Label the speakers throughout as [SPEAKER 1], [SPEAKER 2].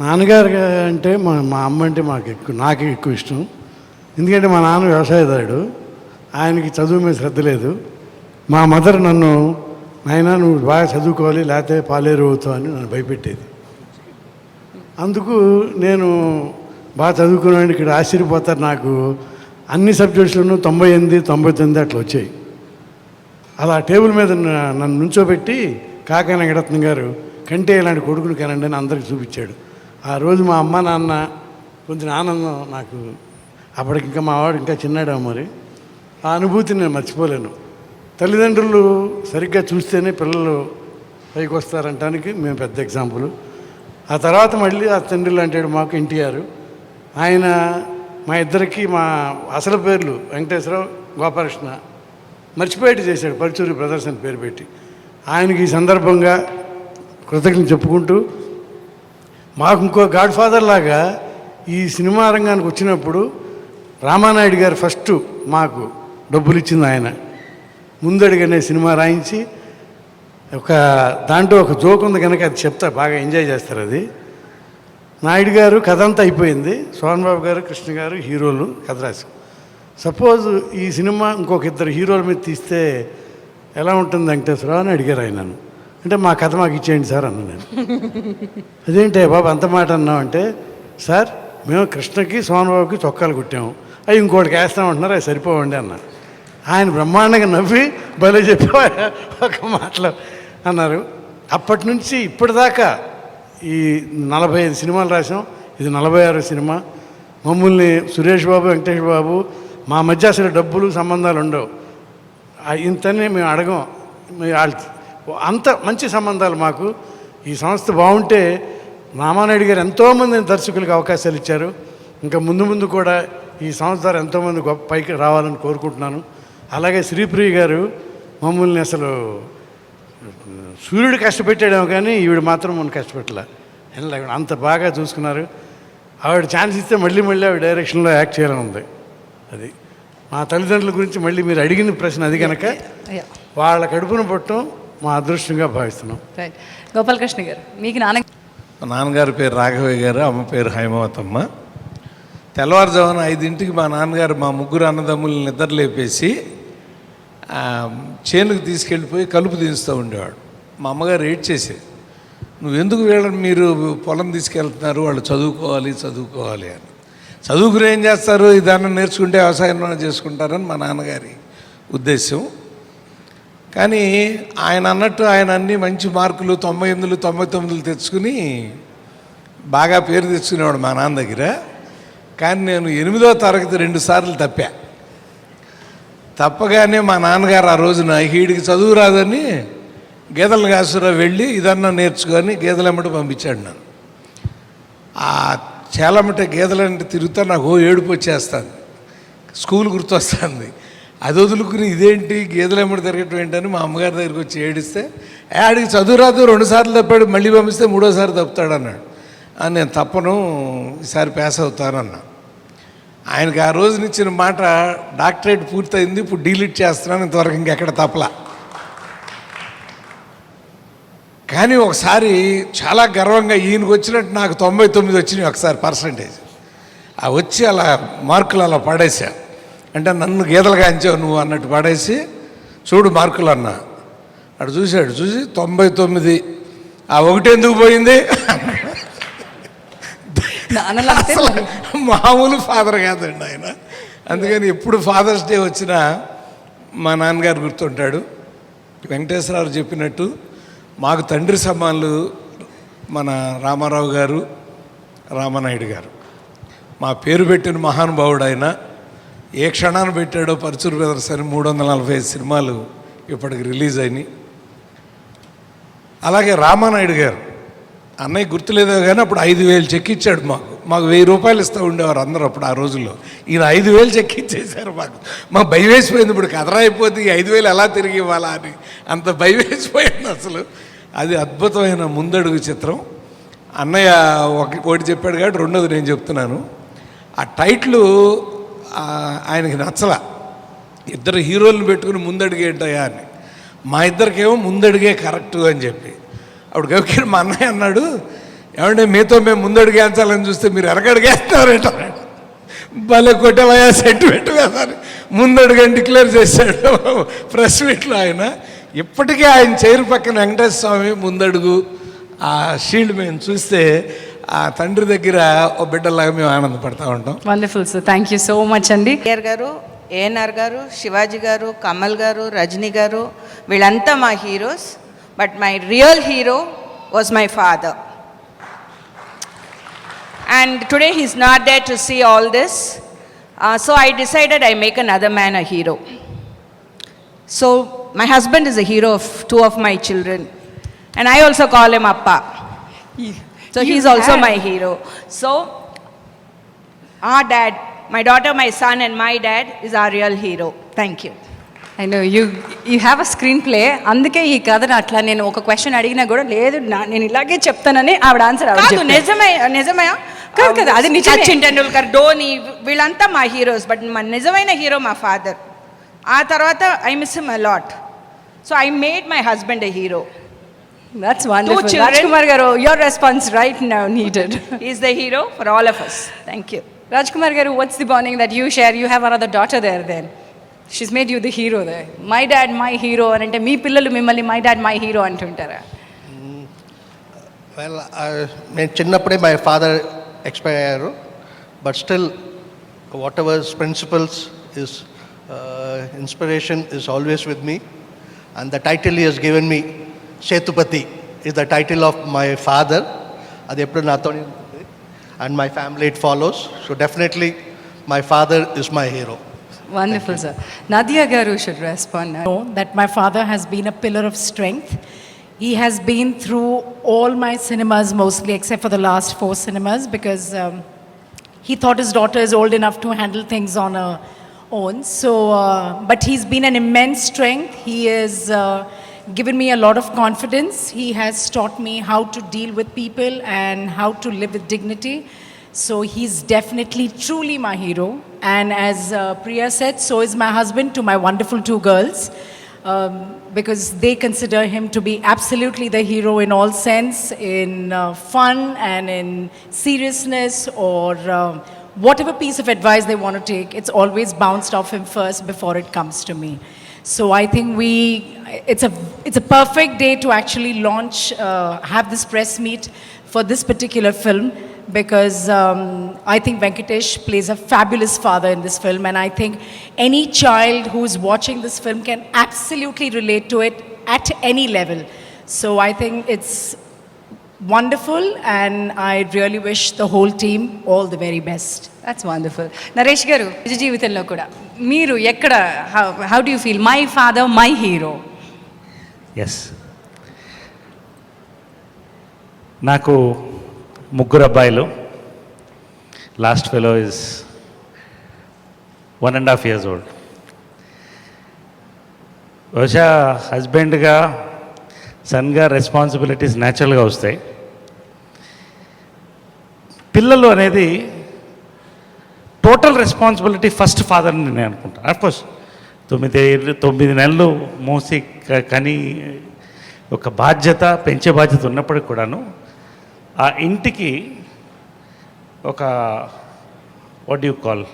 [SPEAKER 1] నాన్నగారు అంటే మా మా అమ్మ అంటే మాకు ఎక్కువ నాకు ఎక్కువ ఇష్టం. ఎందుకంటే మా నాన్న వ్యవసాయదారుడు. ఆయనకి చదువు మీద శ్రద్ధ లేదు. మా మదర్ నన్ను నాయనా నువ్వు బాగా చదువుకోవాలి లేకపోతే పాలేరు అవుతావు అని నన్ను భయపెట్టేది. అందుకు నేను బాగా చదువుకున్నాను ఇక్కడ ఆశ్చర్యపోతారు నాకు. అన్ని సబ్జెక్ట్స్లోనూ తొంభై ఎనిమిది తొంభై తొమ్మిది అట్లా వచ్చాయి. అలా టేబుల్ మీద నన్ను నుంచోబెట్టి కాకా వెంకటరత్నం గారు కంటే ఇలాంటి కొడుకుని కనండి అని అందరికి చూపించాడు. ఆ రోజు మా అమ్మ నాన్న కొంచెం ఆనందం నాకు. అప్పటికి ఇంకా మావాడు ఇంకా చిన్నాడు మరి? ఆ అనుభూతిని నేను మర్చిపోలేను. తల్లిదండ్రులు సరిగ్గా చూస్తేనే పిల్లలు పైకి వస్తారంటానికి మేము పెద్ద ఎగ్జాంపుల్. ఆ తర్వాత మళ్ళీ ఆ తండ్రి అంటాడు మాకు ఎన్టీఆర్. ఆయన మా ఇద్దరికి మా అసలు పేర్లు వెంకటేశ్వరరావు గోపాలకృష్ణ. మర్చిపోయేట్టు చేశాడు పరుచూరి ప్రదర్శన పేరు పెట్టి. ఆయనకి ఈ సందర్భంగా కృతజ్ఞత చెప్పుకుంటూ మాకు ఇంకో గాడ్ ఫాదర్ లాగా ఈ సినిమా రంగానికి వచ్చినప్పుడు రామానాయుడు గారు ఫస్ట్ మాకు డబ్బులు ఇచ్చింది ఆయన. ముందడుగనే సినిమా రాయించి ఒక దాంట్లో ఒక జోక్ ఉంది కనుక అది చెప్తా బాగా ఎంజాయ్ చేస్తారు అది. నాయుడు గారు కథ అంతా అయిపోయింది. సోహన్ బాబు గారు కృష్ణ గారు హీరోలు కథ రాసి సపోజ్ ఈ సినిమా ఇంకొక ఇద్దరు హీరోల మీద తీస్తే ఎలా ఉంటుంది వెంకటేశ్వరరావు అని అడిగారు ఆయన నన్ను. అంటే మా కథ మాకు ఇచ్చేయండి సార్ అన్న నేను. అదేంటే బాబు అంత మాట అన్నామంటే సార్ మేము కృష్ణకి సోహన్ బాబుకి చొక్కాలు కుట్టాము. అవి ఇంకోటికి వేస్తామంటున్నారు అవి సరిపోవండి అన్న. ఆయన బ్రహ్మాండంగా నవ్వి భలే చెప్పి ఒక మాటలో అన్నారు. అప్పటి నుంచి ఇప్పటిదాకా ఈ నలభై ఐదు సినిమాలు రాసాం ఇది నలభై ఆరో సినిమా. మమ్మల్ని సురేష్ బాబు వెంకటేష్ బాబు మా మధ్య అసలు డబ్బులు సంబంధాలు ఉండవు. ఇంతనే మేము అడగం. వాళ్ళ- అంత మంచి సంబంధాలు మాకు. ఈ సంస్థ బాగుంటే రామానాయుడు గారు ఎంతోమంది దర్శకులకు అవకాశాలు ఇచ్చారు. ఇంకా ముందు ముందు కూడా ఈ సంస్థ ద్వారా ఎంతోమంది గొప్ప పైకి రావాలని కోరుకుంటున్నాను. అలాగే శ్రీప్రియ గారు మమ్మల్ని అసలు సూర్యుడు కష్టపెట్టాడేమో కానీ ఈవిడ మాత్రం మనం కష్టపెట్టలే. అంత బాగా చూసుకున్నారు. ఆవిడ ఛాన్స్ ఇస్తే మళ్ళీ మళ్ళీ ఆవిడ డైరెక్షన్లో యాక్ట్ చేయాలని ఉంది. అది మా తల్లిదండ్రుల గురించి మళ్ళీ మీరు అడిగిన ప్రశ్న అది కనుక వాళ్ళ కడుపున పుట్టడం మా అదృష్టంగా భావిస్తున్నాం.
[SPEAKER 2] రైట్ గోపాలకృష్ణ గారు మీకు నాన్న
[SPEAKER 3] మా నాన్నగారి పేరు రాఘవయ్య గారు అమ్మ పేరు హైమవతమ్మ. తెల్లవారుజామున ఐదింటికి మా నాన్నగారు మా ముగ్గురు అన్నదమ్ముల్ని నిద్ర లేపేసి ఆ, చేనుకు తీసుకెళ్ళిపోయి కలుపు తీస్తూ ఉండేవాడు. మా అమ్మగారు ఏడ్ చేసేది నువ్వు ఎందుకు వీళ్ళని మీరు పొలం తీసుకెళ్తున్నారు? వాళ్ళు చదువుకోవాలి చదువుకోవాలి అని. చదువుకుని ఏం చేస్తారు? ఇదన్నా నేర్చుకుంటే వ్యవసాయంలో చేసుకుంటారని మా నాన్నగారి ఉద్దేశం కానీ ఆయన అన్నట్టు ఆయన అన్ని మంచి మార్కులు తొంభై ఎనిమిదిలు తొంభై తొమ్మిదిలు తెచ్చుకుని బాగా పేరు తెచ్చుకునేవాడు మా నాన్న దగ్గర. కానీ నేను ఎనిమిదో తరగతి రెండు సార్లు తప్పా. తప్పగానే మా నాన్నగారు ఆ రోజున హీడికి చదువు రాదని గేదెల కాసురా వెళ్ళి ఇదన్నా నేర్చుకొని గీతలమ్మట పంపించాడు నన్ను. ఆ చేలమ్మట గేదెలంటే తిరుగుతా నాకు ఓ ఏడుపు వచ్చేస్తుంది. స్కూల్ గుర్తొస్తుంది. అది వదులుకుని ఇదేంటి గేదెలమ్మట తిరగటం ఏంటని మా అమ్మగారి దగ్గరికి వచ్చి ఏడిస్తే ఆడికి చదువు రాదు తప్పాడు మళ్ళీ పంపిస్తే మూడోసారి తప్పుతాడు అన్నాడు. అని నేను తప్పను ఈసారి పాస్ అవుతానన్నా ఆయనకి ఆ రోజున ఇచ్చిన మాట డాక్టరేట్ పూర్తయింది ఇప్పుడు డీలీట్ చేస్తున్నాను ఇంతవరకు ఇంకెక్కడ తప్పలా. కానీ ఒకసారి చాలా గర్వంగా ఈయనకు వచ్చినట్టు నాకు తొంభై తొమ్మిది వచ్చినాయి ఒకసారి పర్సంటేజ్ ఆ వచ్చి అలా మార్కులు అలా పడేశాను అంటే నన్ను గీతలుగా అంచావు నువ్వు అన్నట్టు పడేసి చూడు మార్కులు అన్నా. అటు చూశాడు చూసి తొంభై తొమ్మిది. ఆ ఒకటి ఎందుకు పోయింది. మామూలు ఫాదర్ కాదండి ఆయన. అందుకని ఎప్పుడు ఫాదర్స్ డే వచ్చినా మా నాన్నగారు గుర్తుంటాడు వెంకటేశ్వరరావు చెప్పినట్టు మాకు తండ్రి సమానులు మన రామారావు గారు రామనాయుడు గారు. మా పేరు పెట్టిన మహానుభావుడు ఆయన ఏ క్షణాన్ని పెట్టాడో పరచూరు బ్రదర్స్ అని మూడు వందల నలభై ఐదు సినిమాలు ఇప్పటికి రిలీజ్ అయినాయి. అలాగే రామానాయుడు గారు అన్నయ్య గుర్తులేదో కానీ అప్పుడు ఐదు వేలు చెక్ ఇచ్చాడు మాకు. మాకు వెయ్యి రూపాయలు ఇస్తూ ఉండేవారు అందరూ అప్పుడు ఆ రోజుల్లో. ఈయన ఐదు వేలు చెక్ ఇచ్చేసారు మాకు. మాకు భయం వేసిపోయింది ఇప్పుడు కథరా అయిపోతే ఈ ఐదు వేలు ఎలా తిరిగి ఇవ్వాలా అని. అంత భయం వేసిపోయింది అసలు. అది అద్భుతమైన ముందడుగు చిత్రం. అన్నయ్య ఒక ఒకటి చెప్పాడు కాబట్టి రెండోది నేను చెప్తున్నాను. ఆ టైట్లు ఆయనకి నచ్చలా. ఇద్దరు హీరోలను పెట్టుకుని ముందడిగేంటయా అని. మా ఇద్దరికేమో ముందడిగే కరెక్ట్ అని చెప్పి. అప్పుడు గవికిర్ మా అన్నయ్య అన్నాడు ఏమంటే మీతో మేము ముందడుగేంచాలని చూస్తే మీరు ఎరగడిగేస్తున్నారంట భలే కొట్టవయా సెంటిమెంట్ అని. ముందడుగని డిక్లేర్ చేశాడు ప్రెస్ మీట్లో ఆయన. ఇప్పటికే ఆయన చైర్ పక్కన వెంకటేశ్వర స్వామి ముందడుగు ఆ షీల్డ్ మేము చూస్తే ఆ తండ్రి దగ్గర ఓ బిడ్డలాగా మేము ఆనందపడతా ఉంటాం.
[SPEAKER 2] Wonderful sir thank you so much అండి.
[SPEAKER 4] కేఆర్ గారు ఏఎన్ఆర్ గారు శివాజీ గారు కమల్ గారు రజనీ గారు వీళ్ళంతా మా heroes. But my real hero was my father and today he's not there to see all this so I decided I make an other man a hero so my husband is a hero of two of my children and I also call him అప్ప so he's
[SPEAKER 2] also
[SPEAKER 4] my hero so our dad, my daughter, my son, and my dad is our real hero. Thank you.
[SPEAKER 2] I know you you have a screenplay అందుకే ఈ కథను అట్లా నేను ఒక question అడిగినా కూడా లేదు నేను ఇలాగే చెప్తానని ఆవిడ ఆన్సర్
[SPEAKER 4] కాదు నిజమే నిజమే
[SPEAKER 2] కాదు, కాదు, అది నిజమే.
[SPEAKER 4] సచిన్ టెండూల్కర్ ధోని వీళ్ళంతా మా హీరోస్ బట్ మా నిజమైన హీరో మా ఫాదర్ ఆ తర్వాత I miss him a lot so I made my husband a
[SPEAKER 2] hero that's wonderful
[SPEAKER 4] children.
[SPEAKER 2] Raj Kumar garu your response right now needed
[SPEAKER 4] is the hero for all of us thank you
[SPEAKER 2] Raj Kumar garu what's the bonding that you share you have another daughter there then she's made you the hero they my dad my hero అని అంటే మీ పిల్లలు మిమ్మల్ని my dad my hero అంటుంటారా
[SPEAKER 5] well నేను చిన్నప్పుడే my father expire అయ్యారు but still whatever's principles is inspiration is always with me and the title is given me Shetupati is the title of my father. Adeppudu Nathoni and my family it follows. So definitely my father is my hero.
[SPEAKER 2] Wonderful, sir. Nadia Garu should respond.
[SPEAKER 6] Know that my father has been a pillar of strength. He has been through all my cinemas mostly, except for the last four cinemas, because um, he thought his daughter is old enough to handle things on her own. So, uh, but he's been an immense strength. He is. Uh, given me a lot of confidence. He has taught me how to deal with people and how to live with dignity. So he's definitely, truly my hero. And as uh, Priya said, so is my husband to my wonderful two girls. Um, because they consider him to be absolutely the hero in all sense, in uh, fun and in seriousness, or uh, whatever piece of advice they want to take, it's always bounced off him first before it comes to me. So I think we, it's a, it's a perfect day to actually launch, uh, have this press meet for this particular film because um, I think Venkatesh plays a fabulous father in this film, and I think any child who's watching this film can absolutely relate to it at any level. So I think it's wonderful, and I really wish the whole team all the very best.
[SPEAKER 2] That's wonderful Naresh garu నిజ జీవితంలో కూడా మీరు ఎక్కడ how do feel my father my hero
[SPEAKER 7] yes నాకు ముగ్గురు అబ్బాయిలు. Last fellow is one and half years old బహుశా హస్బెండ్గా సన్గా రెస్పాన్సిబిలిటీస్ న్యాచురల్గా వస్తాయి. పిల్లలు అనేది టోటల్ రెస్పాన్సిబిలిటీ ఫస్ట్ ఫాదర్ని నేను అనుకుంటాను. అఫ్కోర్స్ తొమ్మిది తొమ్మిది నెలలు మోసి కని ఒక బాధ్యత పెంచే బాధ్యత ఉన్నప్పటికి కూడాను ఆ ఇంటికి ఒక what you call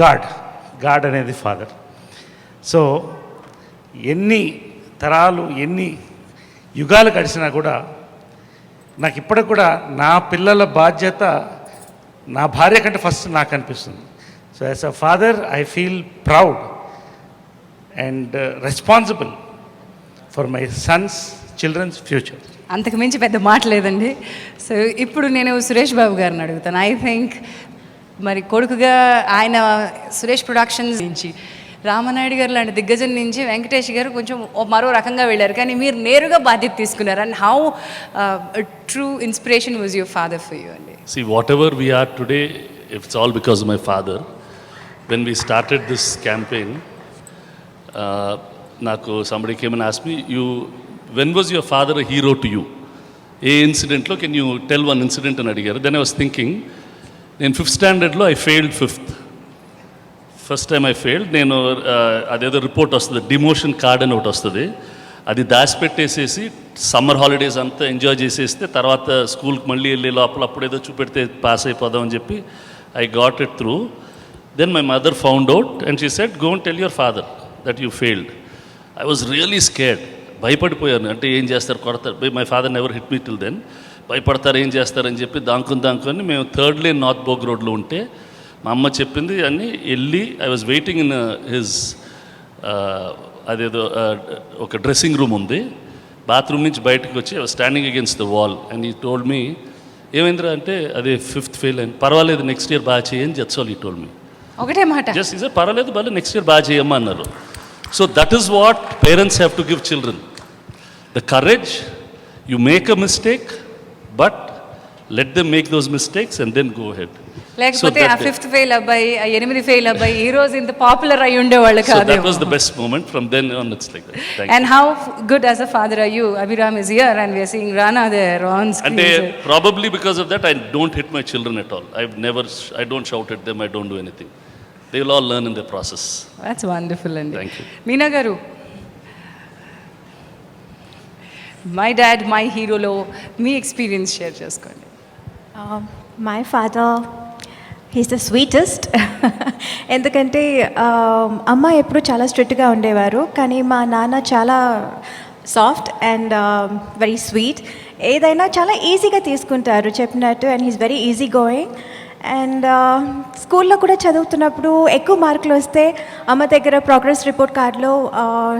[SPEAKER 7] god god అనేది ఫాదర్. సో ఎన్ని తరాలు ఎన్ని యుగాలు గడిచినా కూడా నాకు ఇప్పటికి కూడా నా పిల్లల బాధ్యత నా భార్య కంటే ఫస్ట్ నాకు అనిపిస్తుంది. So as a father I feel proud and responsible for my sons children's future
[SPEAKER 2] అంతకు మించి పెద్ద మాట లేదండి. సో ఇప్పుడు నేను సురేష్ బాబు గారిని అడుగుతాను. ఐ థింక్ మరి కొడుకుగా ఆయన సురేష్ ప్రొడక్షన్స్ నుంచి రామనాయుడు గారు లాంటి దిగ్గజం నుంచి వెంకటేష్ గారు కొంచెం మరో రకంగా వెళ్ళారు. కానీ మీరు నేరుగా బాధ్యత తీసుకున్నారు. And how true inspiration was your father for you అండి?
[SPEAKER 8] See whatever are today it's all because my father when When we this this నాకు uh, Naku, somebody you when asked your father hero to you A ఇన్సిడెంట్లో can you tell one incident అని అడిగారు. Then I was thinking నేను fifth స్టాండర్డ్లో I failed fifth first time I failed నేను అదేదో report వస్తుంది demotion card అని ఒకటి వస్తుంది. అది దాచిపెట్టేసేసి సమ్మర్ హాలిడేస్ అంతా ఎంజాయ్ చేసేస్తే తర్వాత స్కూల్కి మళ్ళీ వెళ్ళే లోపల అప్పుడేదో చూపెడితే పాస్ అయిపోదాం అని చెప్పి I got it through then my mother found out and she said gonna tell your father that you failed I was really scared భయపడిపోయాను. అంటే ఏం చేస్తారు? కొడతారు. My father never hit me till then భయపడతారు ఏం చేస్తారని చెప్పి దాంకుని దాంకుని మేము థర్డ్ లేన్ నార్త్ బోగ్ రోడ్లో ఉంటే మా అమ్మ చెప్పింది అన్నీ వెళ్ళి I was waiting in his అదేదో uh, ఒక డ్రెస్సింగ్ రూమ్ ఉంది. బాత్రూమ్ నుంచి బయటకు వచ్చి standing against the wall and he told me ఏమైందిరా అంటే అదే ఫిఫ్త్ ఫెయిల్ అయింది పర్వాలేదు నెక్స్ట్ ఇయర్ బాగా చేయని జట్స్ ఈ టోల్డ్ మీ
[SPEAKER 2] ఒకటే మాట.
[SPEAKER 8] జస్ట్ ఇస్ పర్వాలేదు బాగా నెక్స్ట్ ఇయర్ బాగా చేయమ్మా అన్నారు. So that is what parents have to give children the courage you make a mistake but let them make those mistakes and then go head
[SPEAKER 2] లేకపోతే ఆ ఫిఫ్త్ ఫెయిల్ అబ్బాయి ఆ ఎనిమిది ఫెయిల్ అబ్బాయి ఈ రోజు ఇంత పాపులర్ అయి ఉండేవాళ్ళు
[SPEAKER 8] సో దట్
[SPEAKER 2] కాదు
[SPEAKER 8] was the best moment from then on it's like that
[SPEAKER 2] And how good as a father are you? Abhiram is here and we are seeing Rana there on screen.
[SPEAKER 8] అంటే
[SPEAKER 2] sir.
[SPEAKER 8] Probably because of that I don't hit my children at all I never I don't shout at them I don't do anything they will all learn in the process
[SPEAKER 2] That's wonderful అండి
[SPEAKER 8] Thank you.
[SPEAKER 2] Meena garu my dad my హీరోలో మీ experience share చేసుకోండి.
[SPEAKER 9] Um, my he's the sweetest ఎందుకంటే um, అమ్మ ఎప్పుడు చాలా స్ట్రిక్ట్గా ఉండేవారు కానీ మా నాన్న చాలా soft and um, very sweet ఏదైనా చాలా ఈజీగా తీసుకుంటారు చెప్పినట్టు and he's very easy going and స్కూల్లో కూడా చదువుతున్నప్పుడు ఎక్కువ మార్కులు వస్తే అమ్మ దగ్గర ప్రోగ్రెస్ రిపోర్ట్ కార్డులో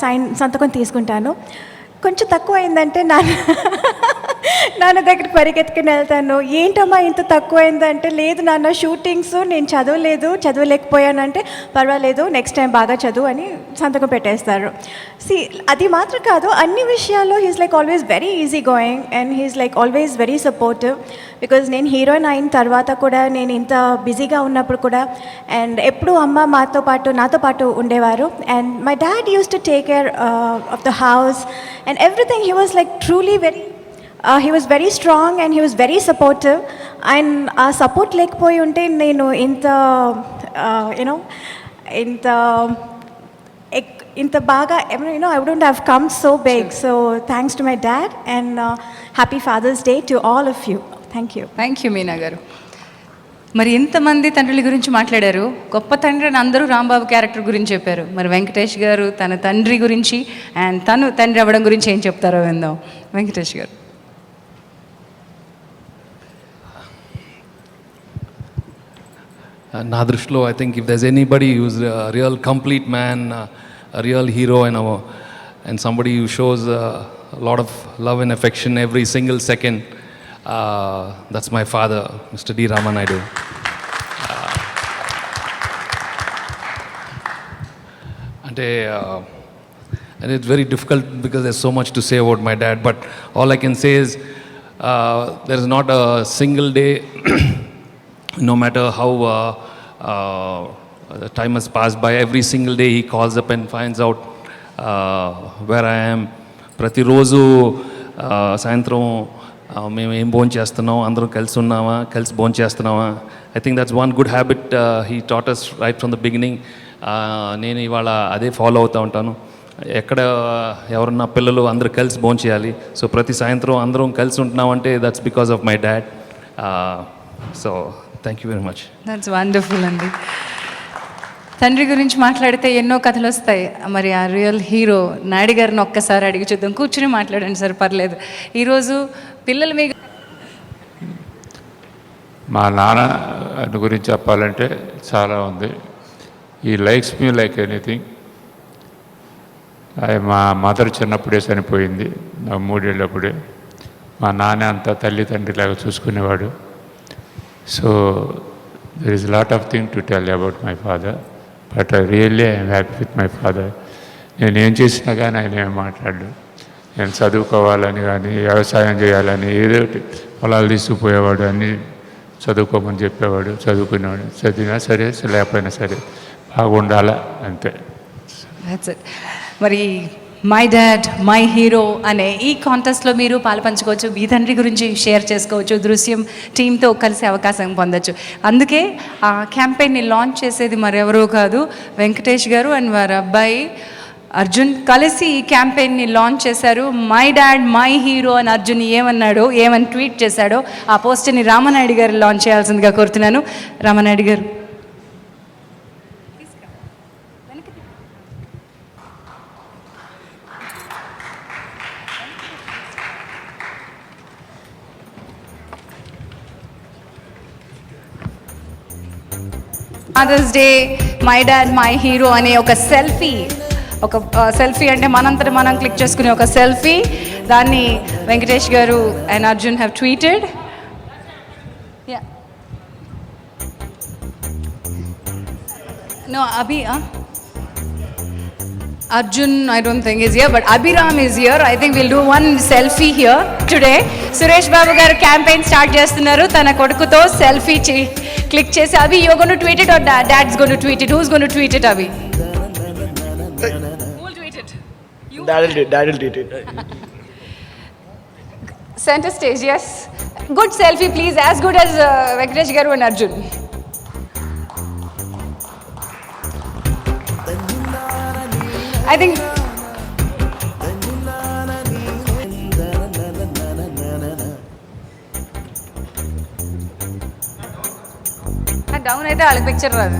[SPEAKER 9] సైన్ సంతకం తీసుకుంటాను. కొంచెం తక్కువ అయిందంటే నాన్న నాన్న దగ్గర పరిగెత్తుకుని వెళ్తాను. ఏంటమ్మా ఇంత తక్కువైందంటే లేదు నాన్న షూటింగ్స్ నేను చదవలేదు చదవలేకపోయానంటే పర్వాలేదు నెక్స్ట్ టైం బాగా చదువు అని సంతకం పెట్టేస్తారు. సి అది మాత్రం కాదు అన్ని విషయాల్లో he's like always very easy going and he's like always very supportive because నేను హీరోయిన్ అయిన తర్వాత కూడా నేను ఇంత బిజీగా ఉన్నప్పుడు కూడా అండ్ ఎప్పుడు అమ్మ మాతో పాటు నాతో పాటు ఉండేవారు. And my dad use to take care of the house and everything he was like truly very he was very strong and he was very supportive and ఆ సపోర్ట్ లేకపోయి ఉంటే నేను ఇంత యూనో ఇంత ఎక్- ఇంత బాగా you know I wouldn't have come so big so thanks to my dad and happy father's day to all of you thank
[SPEAKER 2] you thank you Meena garu. మరి ఎంతమంది తండ్రుల గురించి మాట్లాడారు. గొప్ప తండ్రి అని అందరూ రాంబాబు క్యారెక్టర్ గురించి చెప్పారు. మరి వెంకటేష్ గారు తన తండ్రి గురించి అండ్ తను తండ్రి అవ్వడం గురించి ఏం చెప్తారో విందాం. వెంకటేష్ గారు.
[SPEAKER 10] Uh, Nadrishlo, I think if there's anybody who's a real complete man, uh, a real hero, and, a, and somebody who shows uh, a lot of love and affection every single second, uh, that's my father, Mr. D. Ramanaidu. అంటే and it's very difficult because there's so much to say about my dad but all i can say is uh, there is not a single day no matter how uh, uh, the time has passed by every single day he calls up and finds out uh, where i am. ప్రతిరోజు uh, సాయంత్రం uh, మేము ఏం భోజనం చేస్తున్నాం అందరం కలిసి ఉన్నామా కలిసి భోజనం చేస్తున్నామా? I think that's one good habit he taught us right from the beginning నేను ఇవాళ అదే ఫాలో అవుతూ ఉంటాను. ఎక్కడ uh, ఎవరన్నా పిల్లలు అందరూ కలిసి భోజనం చేయాలి. సో ప్రతి సాయంత్రం అందరం కలిసి ఉంటున్నామంటే that's because of my dad so thank you very much
[SPEAKER 2] that's wonderful అండి తండ్రి గురించి మాట్లాడితే ఎన్నో కథలు వస్తాయి. మరి ఆ రియల్ హీరో నాయుడు గారిని ఒక్కసారి అడిగి చూద్దాం. కూర్చుని మాట్లాడండి సార్ పర్లేదు. ఈరోజు పిల్లలు మీ
[SPEAKER 11] మా నాన్న గురించి చెప్పాలంటే చాలా ఉంది. He likes me like anything మా మదర్ చిన్నప్పుడే చనిపోయింది. నా మూడేళ్ళప్పుడే. మా నాన్న అంతా తల్లి తండ్రిలాగా so there is lot of thing to tell about my father but I really I'm happy with my father నేను ఏం చేసినా కానీ ఆయన ఏం మాట్లాడు నేను చదువుకోవాలని కానీ వ్యవసాయం చేయాలని ఏదో పొలాలు తీసుకుపోయేవాడు అన్ని చదువుకోమని చెప్పేవాడు చదువుకునేవాడు. చదివినా సరే లేకపోయినా సరే బాగుండాలా అంతే.
[SPEAKER 2] మరి మై డాడ్ మై హీరో అనే ఈ కాంటెస్ట్లో మీరు పాలుపంచుకోవచ్చు. మీ తండ్రి గురించి షేర్ చేసుకోవచ్చు. దృశ్యం టీంతో కలిసే అవకాశం పొందొచ్చు. అందుకే ఆ క్యాంపెయిన్ని లాంచ్ చేసేది మరెవరూ కాదు వెంకటేష్ గారు అండ్ వారి అబ్బాయి అర్జున్. కలిసి ఈ క్యాంపెయిన్ని లాంచ్ చేశారు. మై డాడ్ మై హీరో అని అర్జున్ ఏమన్నాడో ఏమని ట్వీట్ చేశాడో ఆ పోస్టర్ని రామనాయుడు గారు లాంచ్ చేయాల్సిందిగా కోరుతున్నాను. Ramanaidu garu. Mother's day my dad my hero అనే ఒక సెల్ఫీ ఒక సెల్ఫీ అంటే మనంతటి మనం క్లిక్ చేసుకునే ఒక సెల్ఫీ దాన్ని Venkatesh garu and Arjun have tweeted no Abhi Arjun, I don't think is here, but Abhiram is here. I think we'll do one selfie here today. Suresh Babu garu campaign start చేస్తున్నారు తన కొడుకుతో selfie click చేసి Abhi you gonna tweet it or dad's gonna tweet it who's gonna tweet it Abhi Center stage, yes. Good selfie, please, as good as uh, Venkatesh Garu and Arjun. I think down అయితే వాళ్ళకి picture రాదు